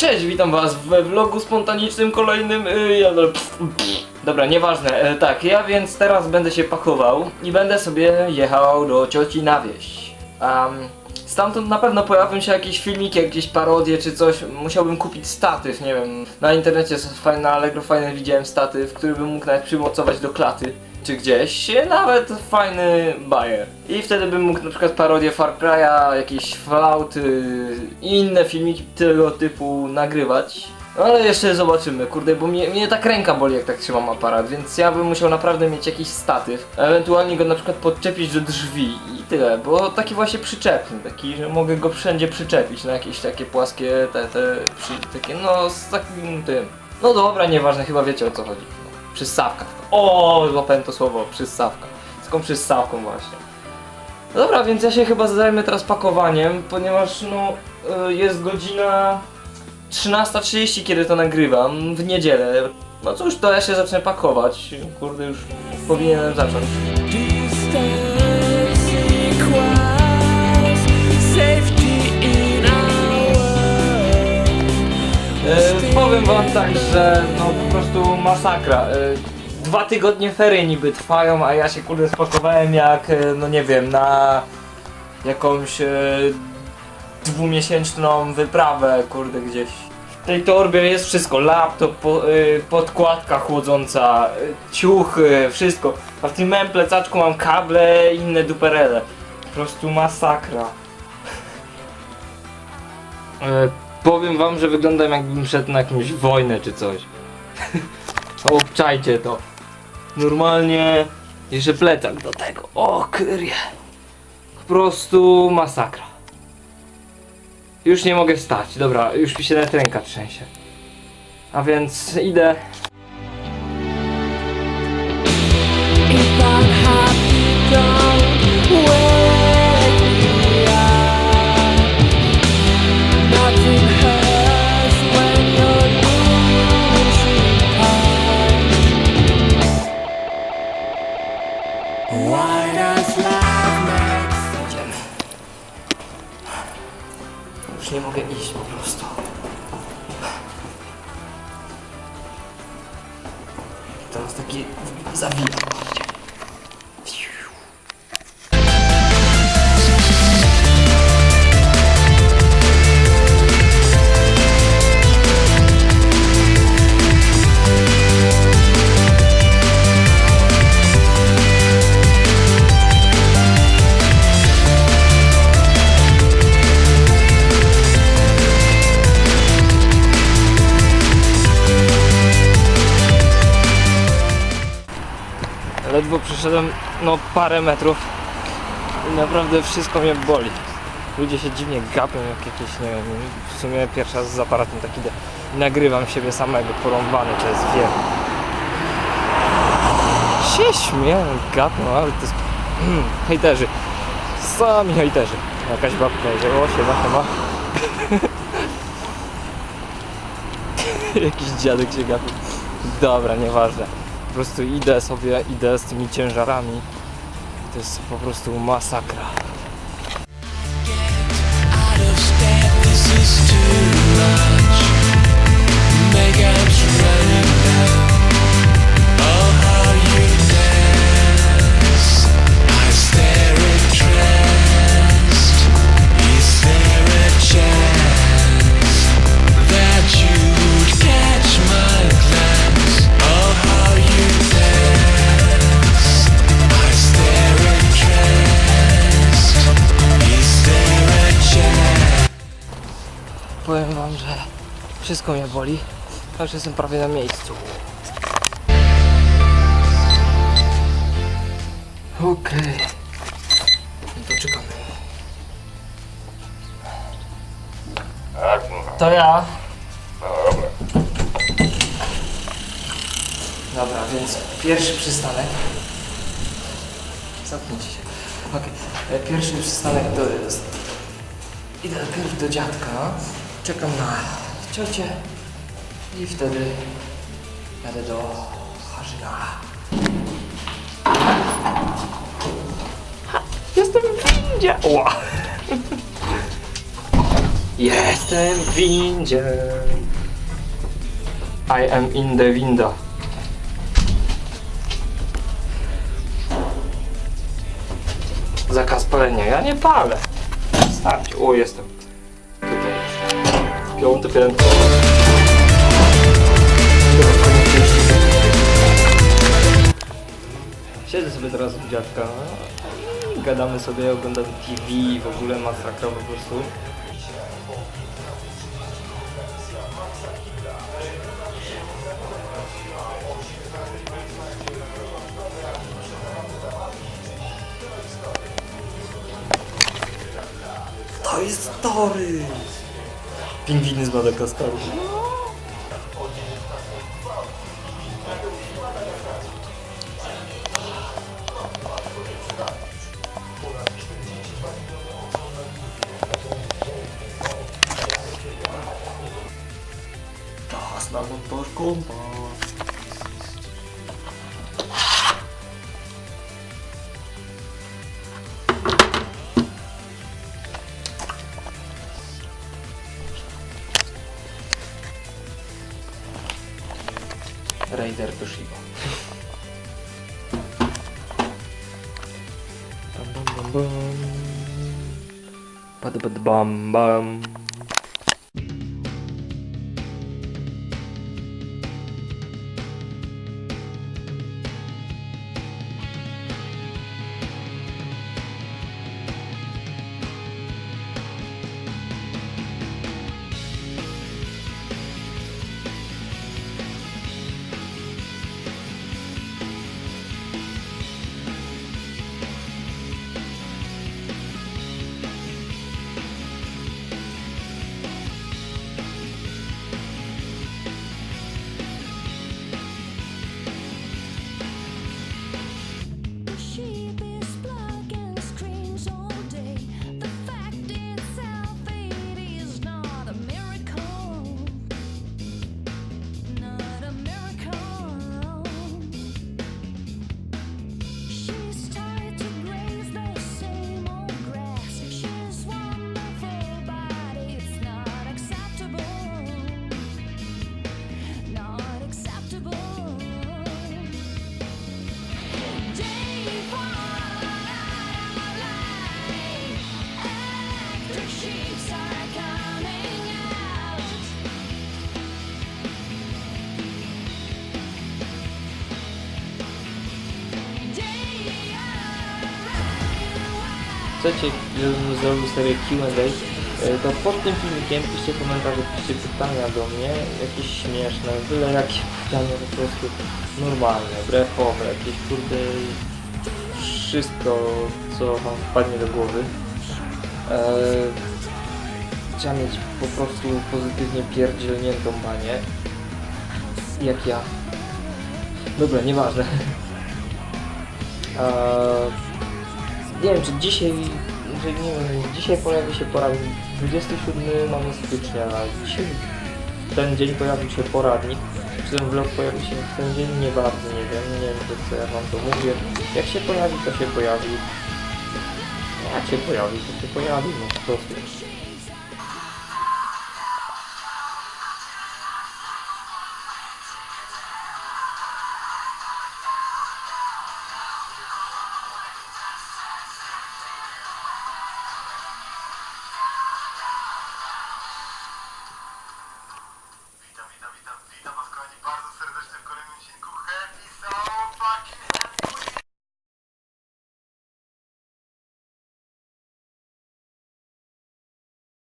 cześć, witam was we vlogu spontanicznym kolejnym. y, ja- pff, pff. Dobra, nieważne. E, tak, ja więc teraz będę się pakował i będę sobie jechał do cioci na wieś. Um, stamtąd na pewno pojawią się jakieś filmiki, jakieś parodie czy coś. Musiałbym kupić statyw, nie wiem. Na internecie fajny, na Allegro fajny widziałem statyw, który bym mógł nawet przymocować do klaty. Czy gdzieś, nawet fajny bajer. I wtedy bym mógł na przykład parodię Far Cry'a, jakieś Fallout y, i inne filmiki tego typu nagrywać. No ale jeszcze zobaczymy, kurde, bo mnie, mnie tak ręka boli jak tak trzymam aparat, więc ja bym musiał naprawdę mieć jakiś statyw. Ewentualnie go na przykład podczepić do drzwi i tyle, bo taki właśnie przyczepny, taki, że mogę go wszędzie przyczepić na jakieś takie płaskie, te, te, przy, takie, no z takim tym. No dobra, nieważne, chyba wiecie o co chodzi. Przyssawkach. O, złapałem to słowo, przyssawka. Z taką przyssawką właśnie. No dobra, więc ja się chyba zajmę teraz pakowaniem, ponieważ no y, jest godzina 13.30 kiedy to nagrywam, w niedzielę. No cóż, to ja się zacznę pakować. Kurde, już powinienem zacząć. E, powiem wam tak, że no po prostu masakra. E, dwa tygodnie fery niby trwają, a ja się kurde spakowałem jak, e, no nie wiem, na jakąś e, dwumiesięczną wyprawę, kurde gdzieś. W tej torbie jest wszystko, laptop, po, y, podkładka chłodząca, y, ciuchy, wszystko. A w tym małym plecaczku mam kable i inne duperele. Po prostu masakra. E, powiem wam, że wyglądam jakbym szedł na jakąś wojnę czy coś. Obczajcie to. Normalnie jeszcze plecak do tego. O kyrie. Po prostu masakra. Już nie mogę wstać. Dobra, już mi się nawet ręka trzęsie. A więc idę. If I'm happy, don't Idziemy. Już nie mogę iść po prostu. Teraz taki zawijam. Ledwo przeszedłem no parę metrów i naprawdę wszystko mnie boli. Ludzie się dziwnie gapią jak jakieś, nie wiem, w sumie pierwszy raz z aparatem tak idę nagrywam siebie samego, porąbany, to jest wiem. Się śmieją, gapią, ale to jest... Hmm, hejterzy. Sami hejterzy. Jakaś babka, że o się ma. Jakiś dziadek się gapi. Dobra, nieważne. Po prostu idę sobie, idę z tymi ciężarami. To jest po prostu masakra. this is too much. Down. Wam, że wszystko mnie boli. a Już jestem prawie na miejscu. Okej. No to czekamy. Tak, no, To ja. no dobra. Dobra, więc pierwszy przystanek. Zamknijcie się. Okej. E, Pierwszy przystanek to jest. Idę najpierw do dziadka. Czekam na ciocię. I wtedy jadę do Harzyna. Ha, Jestem w windzie! Ła. Jestem w windzie. I am in the window. Zakaz palenia. Ja nie palę. Starcie. O, jestem. Piąte piętro. Siedzę sobie teraz u dziadka i gadamy sobie, oglądamy TV i w ogóle masakra po prostu. To jest story! Pingwiny z Madagaskaru. Das lang und durch Raider Toshiba. Bam bam bam bam. Bad bad bam bam. Chcecie, zrobił serię Q&A, e, to pod tym filmikiem piszcie komentarze, piszcie pytania do mnie, jakieś śmieszne, byle jakie pytania po prostu normalne, brefowe, jakieś kurde wszystko, co wam wpadnie do głowy. E, trzeba mieć po prostu pozytywnie pierdzielniętą banię, jak ja. Dobra, nieważne. Eee, nie wiem, czy dzisiaj, że nie wiem, dzisiaj pojawi się poradnik, 27 mamy stycznia, dzisiaj ten dzień pojawił się poradnik, czy ten vlog pojawi się w ten dzień, nie bardzo, nie wiem, nie wiem, co ja wam to mówię, jak się pojawi, to się pojawi, jak się pojawi, to się pojawi, no po prostu.